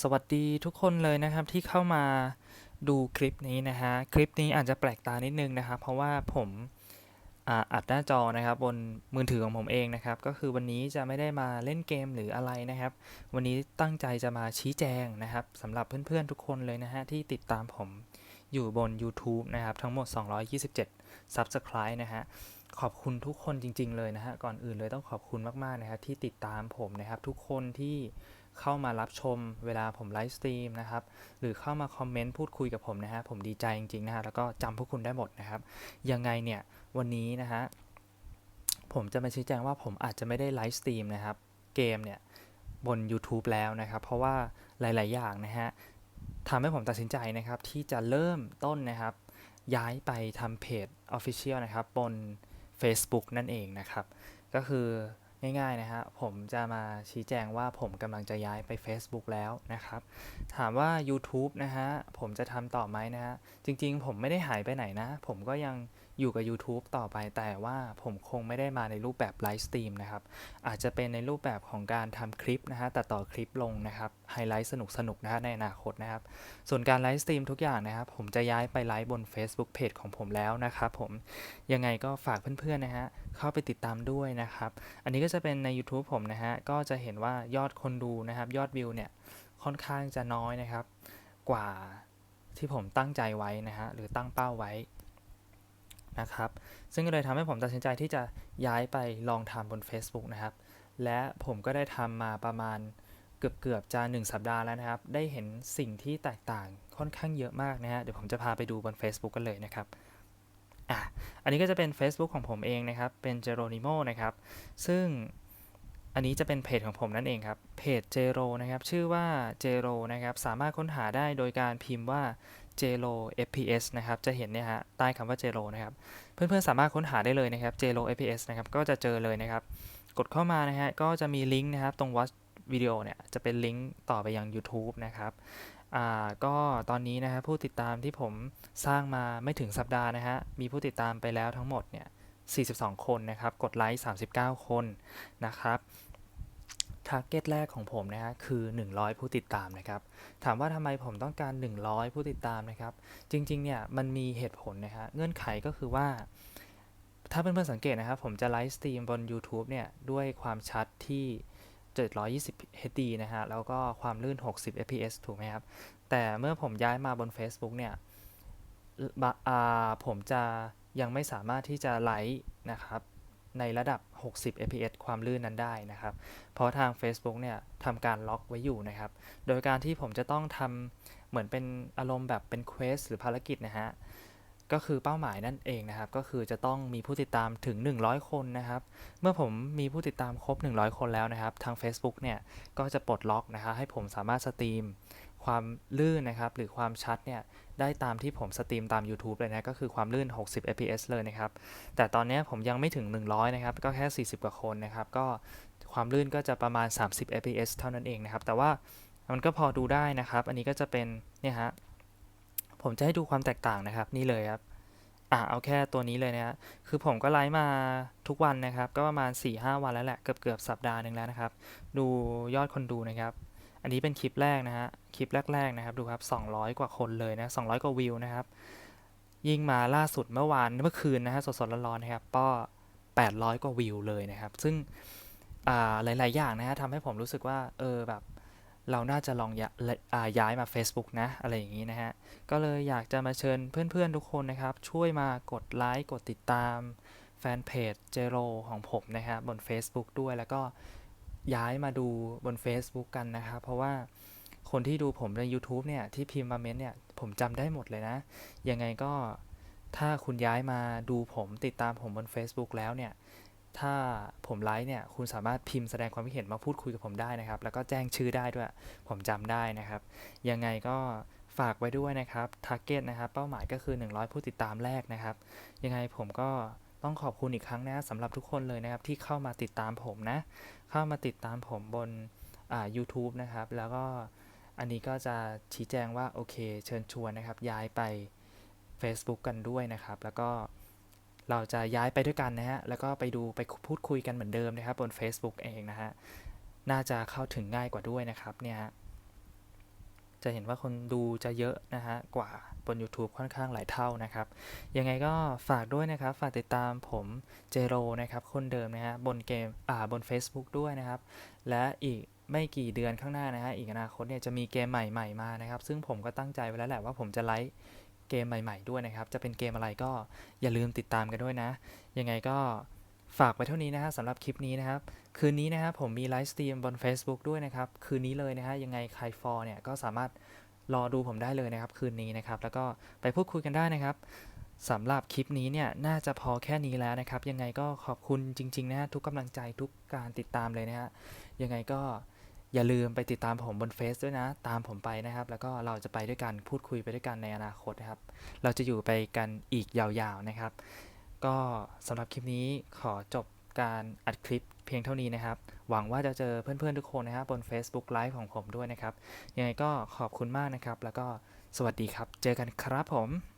สวัสดีทุกคนเลยนะครับที่เข้ามาดูคลิปนี้นะฮะ คลิปนี้อาจจะแปลกตานิดนึงนะครับ เพราะว่าผมอัดหน้าจอนะครับบนมือถือของผมเองนะครับ ก็คือวันนี้จะไม่ได้มาเล่นเกมหรืออะไรนะครับ วันนี้ตั้งใจจะมาชี้แจงนะครับสำหรับเพื่อนๆทุกคนเลยนะฮะที่ติดตามผมอยู่บน YouTube นะครับ ทั้งหมด 227 Subscribe นะฮะขอบคุณทุกคนจริง ๆ เลยนะฮะก่อนอื่นเลยต้องขอบคุณมากๆนะครับที่ติดตามผมนะครับ ทุกคนที่ เข้ามารับชมเวลาผมไลฟ์สตรีมนะครับ หรือเข้ามาคอมเมนต์พูดคุยกับผมนะฮะ ผมดีใจจริงๆนะฮะ แล้วก็จำพวกคุณได้หมดนะครับ ยังไงเนี่ย วันนี้นะฮะ ผมจะมาชี้แจงว่าผมอาจจะไม่ได้ไลฟ์สตรีมนะครับ เกมเนี่ย บน YouTube แล้วนะครับ เพราะว่าหลาย ๆ อย่างนะฮะทำให้ผมตัดสินใจนะครับ ที่จะเริ่มต้นนะครับ ย้ายไปทำเพจ Official นะครับ บน Facebook นั่นเองนะครับ ก็คือ ง่ายๆนะฮะผมจะมาชี้แจงว่าผมกำลังจะย้ายไป Facebook แล้วนะครับ ถามว่า YouTube นะฮะผมจะทำต่อไหมนะฮะจริงๆ ผมไม่ได้หายไปไหนนะ ผมก็ยัง อยู่กับ YouTube ต่อไปแต่ว่าผมคงไม่ได้มาในรูปแบบไลฟ์สตรีมนะครับ อาจจะเป็นในรูปแบบของการทำคลิปนะฮะแตัดต่อคลิปลงนะครับ ไฮไลท์สนุกๆนะฮะในอนาคตนะครับ ส่วนการไลฟ์สตรีมทุกอย่างนะครับ ผมจะย้ายไปไลฟ์บน Facebook Page ของผมแล้วนะครับผมยังไงก็ฝากเพื่อนๆนะฮะเข้าไปติดตามด้วยนะครับ อันนี้ก็จะเป็นใน YouTube ผมนะฮะก็จะเห็นว่ายอดคนดูนะครับ ยอดวิวเนี่ยค่อนข้างจะน้อยนะครับ กว่าที่ผมตั้งใจไว้นะฮะหรือตั้งเป้าไว้ นะครับ ซึ่งก็เลยทำให้ผมตัดสินใจที่จะย้ายไปลองทำบน Facebook นะครับ และผมก็ได้ทำมาประมาณเกือบเกือบๆจะ1สัปดาห์แล้วนะครับ ได้เห็นสิ่งที่แตกต่างค่อนข้างเยอะมากนะฮะ เดี๋ยวผมจะพาไปดูบน Facebook กันเลยนะครับอะอันนี้ก็จะเป็น Facebook ของผมเองนะครับ เป็นเจโรนิโมนะครับ ซึ่งอันนี้จะเป็นเพจของผมนั่นเองครับ เพจเจโรนะครับ ชื่อว่าเจโรนะครับ สามารถค้นหาได้โดยการพิมพ์ว่า j l o fps นะครับ จะเห็นเนี่ยฮะ ใต้คำว่า j l o นะครับ เพื่อนๆ สามารถค้นหาได้เลยนะครับ j l o fps นะครับ ก็จะเจอเลยนะครับ กดเข้ามานะฮะ ก็จะมีลิงก์นะครับ ตรง watch video เนี่ย จะเป็นลิงก์ต่อไปยัง YouTube นะครับ อ่า ก็ตอนนี้นะฮะผู้ติดตามที่ผมสร้างมาไม่ถึงสัปดาห์นะฮะ มีผู้ติดตามไปแล้วทั้งหมดเนี่ย 42 คนนะครับ กดไลค์ 39 คนนะครับ ทาร์เก็ตแรกของผมนะฮะคือ 100 ผู้ติดตามนะครับ ถามว่าทำไมผมต้องการ 100 ผู้ติดตามนะครับ จริงๆเนี่ยมันมีเหตุผลนะฮะเงื่อนไขก็คือว่า ถ้าเพื่อนๆสังเกตนะครับ ผมจะไลฟ์สตรีมบน YouTube เนี่ยด้วยความชัดที่ 720 HD นะฮะ แล้วก็ความลื่น 60 fps ถูกไหมครับ แต่เมื่อผมย้ายมาบน Facebook เนี่ยผมจะยังไม่สามารถที่จะไลฟ์นะครับ ในระดับ 60 fps ความลื่นนั้นได้นะครับ เพราะทาง Facebook เนี่ยทำการล็อกไว้อยู่นะครับ โดยการที่ผมจะต้องทำเหมือนเป็นอารมณ์แบบเป็นเควสหรือภารกิจนะฮะ ก็คือเป้าหมายนั่นเองนะครับ ก็คือจะต้องมีผู้ติดตามถึง 100 คนนะครับ เมื่อผมมีผู้ติดตามครบ 100 คนแล้วนะครับ ทาง Facebook เนี่ยก็จะปลดล็อกนะครับให้ผมสามารถสตรีม ความลื่นนะครับหรือความชัดเนี่ยได้ตามที่ผมสตรีมตาม YouTube เลยนะก็คือความลื่น 60 fps เลยนะครับ แต่ตอนนี้ผมยังไม่ถึง 100 นะครับ ก็แค่ 40 กว่าคนนะครับ ก็ความลื่นก็จะประมาณ 30 fps เท่านั้นเองนะครับ แต่ว่ามันก็พอดูได้นะครับ อันนี้ก็จะเป็นเนี่ยฮะผมจะให้ดูความแตกต่างนะครับนี่เลยครับอะเอาแค่ตัวนี้เลยนะฮะคือผมก็ไลฟ์มาทุกวันนะครับ ก็ประมาณ 4-5 วันแล้วแหละเกือบเกือบสัปดาห์หนึ่งแล้วนะครับ ดูยอดคนดูนะครับ อันนี้เป็นคลิปแรกนะฮะ คลิปแรก ๆ นะครับ ดูครับ 200 กว่าคนเลยนะ 200 กว่าวิวนะครับ ยิ่งมาล่าสุดเมื่อวานเมื่อคืนนะฮะ สดๆร้อนๆนะครับ ก็ 800 กว่าวิวเลยนะครับ ซึ่งหลาย ๆ อย่างนะฮะทำให้ผมรู้สึกว่า เออ แบบ เราน่าจะลองยย้ายมา Facebook นะ อะไรอย่างนี้นะฮะ ก็เลยอยากจะมาเชิญเพื่อน ๆ ทุกคนนะครับ ช่วยมากดไลค์ กดติดตามแฟนเพจเจโรของผมนะครับบน Facebook ด้วยแล้วก็ ย้ายมาดูบน Facebook กันนะครับ เพราะว่าคนที่ดูผมใน YouTube เนี่ย ที่พิมพ์มาเม้นต์เนี่ย ผมจำได้หมดเลยนะ ยังไงก็ถ้าคุณย้ายมาดูผมติดตามผมบน Facebook แล้วเนี่ย ถ้าผมไลฟ์เนี่ย คุณสามารถพิมพ์แสดงความคิดเห็นมาพูดคุยกับผมได้นะครับ แล้วก็แจ้งชื่อได้ด้วย ผมจำได้นะครับ ยังไงก็ฝากไว้ด้วยนะครับ ทาร์เก็ตนะครับ เป้าหมายก็คือ 100 ผู้ติดตามแรกนะครับ ยังไงผมก็ ต้องขอบคุณอีกครั้งนะสำหรับทุกคนเลยนะครับที่เข้ามาติดตามผมนะ เข้ามาติดตามผมบนอ่า YouTube นะครับ แล้วก็อันนี้ก็จะชี้แจงว่า โอเค เชิญชวนนะครับ ย้ายไป Facebook กันด้วยนะครับ แล้วก็เราจะย้ายไปด้วยกันนะฮะ แล้วก็ไปดูไปพูดคุยกันเหมือนเดิมนะครับ บน Facebook เองนะฮะ น่าจะเข้าถึงง่ายกว่าด้วยนะครับเนี่ยฮะ จะเห็นว่าคนดูจะเยอะนะฮะกว่าบน YouTube ค่อนข้างหลายเท่านะครับ ยังไงก็ฝากด้วยนะครับ ฝากติดตามผมเจโรนะครับคนเดิมนะฮะบนเกมอ่าบน Facebook ด้วยนะครับ และอีกไม่กี่เดือนข้างหน้านะฮะอีกอนาคตเนี่ยจะมีเกมใหม่ๆมานะครับ ซึ่งผมก็ตั้งใจไว้แล้วแหละว่าผมจะไลฟ์เกมใหม่ ๆด้วยนะครับ จะเป็นเกมอะไรก็อย่าลืมติดตามกันด้วยนะ ยังไงก็ ฝากไว้เท่านี้นะฮะสำหรับคลิปนี้นะครับ คืนนี้นะครับผมมีไลฟ์สตรีมบน Facebook ด้วยนะครับ คืนนี้เลยนะฮะยังไงใครฟอร์เนี่ยก็สามารถรอดูผมได้เลยนะครับ คืนนี้นะครับ แล้วก็ไปพูดคุยกันได้นะครับสำหรับคลิปนี้เนี่ยน่าจะพอแค่นี้แล้วนะครับ ยังไงก็ขอบคุณจริง ๆ นะฮะทุกกำลังใจทุกการติดตามเลยนะฮะยังไงก็อย่าลืมไปติดตามผมบนเฟซด้วยนะ ตามผมไปนะครับ แล้วก็เราจะไปด้วยกันพูดคุยไปด้วยกันในอนาคตนะครับ เราจะอยู่ไปกันอีกยาวๆนะครับ ก็สำหรับคลิปนี้ขอจบการอัดคลิปเพียงเท่านี้นะครับ หวังว่าจะเจอเพื่อนๆทุกคนนะครับบน Facebook Live ของผมด้วยนะครับ ยังไงก็ขอบคุณมากนะครับ แล้วก็สวัสดีครับ เจอกันครับผม